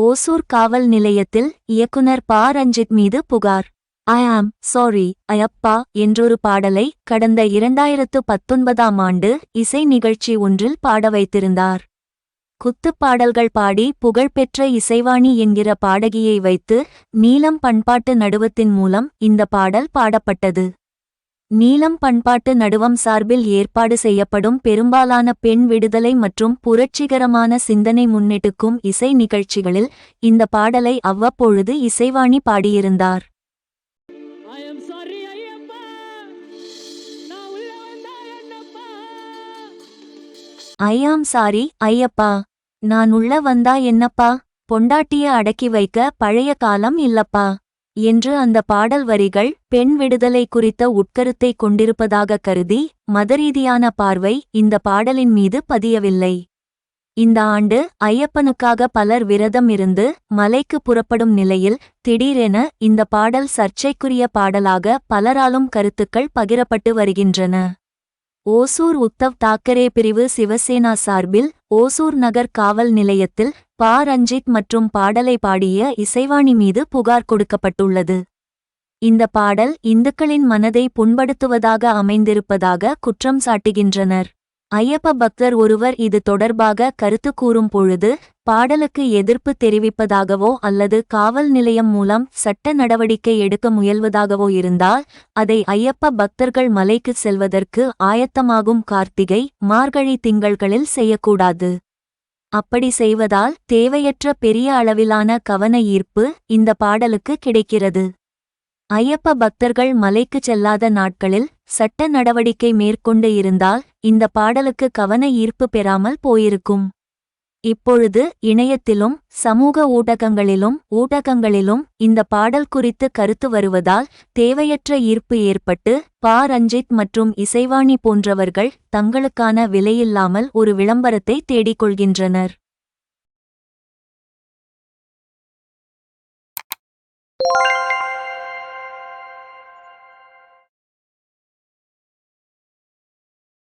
ஓசூர் காவல் நிலையத்தில் இயக்குனர் பா. ரஞ்சித் மீது புகார். ஐ ஆம் சாரி ஐயப்பா என்றொரு பாடலை கடந்த இரண்டாயிரத்து பத்தொன்பதாம் ஆண்டு இசை நிகழ்ச்சி ஒன்றில் பாட வைத்திருந்தார். குத்துப்பாடல்கள் பாடி புகழ்பெற்ற இசைவாணி என்கிற பாடகியை வைத்து நீலம் பண்பாட்டு நடுவத்தின் மூலம் இந்த பாடல் பாடப்பட்டது. நீலம் பண்பாட்டு நடுவம் சார்பில் ஏற்பாடு செய்யப்படும் பெரும்பாலான பெண் விடுதலை மற்றும் புரட்சிகரமான சிந்தனை முன்னெடுக்கும் இசை நிகழ்ச்சிகளில் இந்த பாடலை அவ்வப்பொழுது Isaivani பாடியிருந்தார். I am sorry Ayyappa. நான் உள்ள வந்தா என்னப்பா? பொண்டாட்டிய அடக்கி வைக்க பழைய காலம் இல்லப்பா. என்று அந்த பாடல் வரிகள் பெண் விடுதலை குறித்த உட்கருத்தை கொண்டிருப்பதாக கருதி மதரீதியான பார்வை இந்த பாடலின் மீது பதியவில்லை. இந்த ஆண்டு ஐயப்பனுக்காக பலர் விரதம் இருந்து மலைக்கு புறப்படும் நிலையில் திடீரென இந்த பாடல் சர்ச்சைக்குரிய பாடலாக பலராலும் கருத்துக்கள் பகிரப்பட்டு வருகின்றன. ஓசூர் உத்தவ் தாக்கரே பிரிவு சிவசேனா சார்பில் ஓசூர் நகர் காவல் நிலையத்தில் பா. ரஞ்சித் மற்றும் பாடலை பாடிய இசைவாணி மீது புகார் கொடுக்கப்பட்டுள்ளது. இந்த பாடல் இந்துக்களின் மனதை புண்படுத்துவதாக அமைந்திருப்பதாக குற்றம் சாட்டுகின்றனர். ஐயப்ப பக்தர் ஒருவர் இது தொடர்பாக கருத்து கூறும் பொழுது பாடலுக்கு எதிர்ப்பு தெரிவிப்பதாகவோ அல்லது காவல் நிலையம் மூலம் சட்ட நடவடிக்கை எடுக்க முயல்வதாகவோ இருந்தால் அதை ஐயப்ப பக்தர்கள் மலைக்கு செல்வதற்கு ஆயத்தமாகும் கார்த்திகை மார்கழி திங்கள்களில் செய்யக்கூடாது. அப்படி செய்வதால் தேவையற்ற பெரிய அளவிலான கவன ஈர்ப்பு இந்த பாடலுக்கு கிடைக்கிறது. ஐயப்ப பக்தர்கள் மலைக்கு செல்லாத நாட்களில் சட்ட நடவடிக்கை மேற்கொண்டு இருந்தால் இந்த பாடலுக்கு கவன ஈர்ப்பு பெறாமல் போயிருக்கும். இப்பொழுது இணையத்திலும் சமூக ஊடகங்களிலும் ஊடகங்களிலும் இந்த பாடல் குறித்து கருத்து வருவதால் தேவையற்ற ஈர்ப்பு ஏற்பட்டு பா. ரஞ்சித் மற்றும் இசைவாணி போன்றவர்கள் தங்களுக்கான விலையில்லாமல் ஒரு விளம்பரத்தை தேடிக்கொள்கின்றனர்.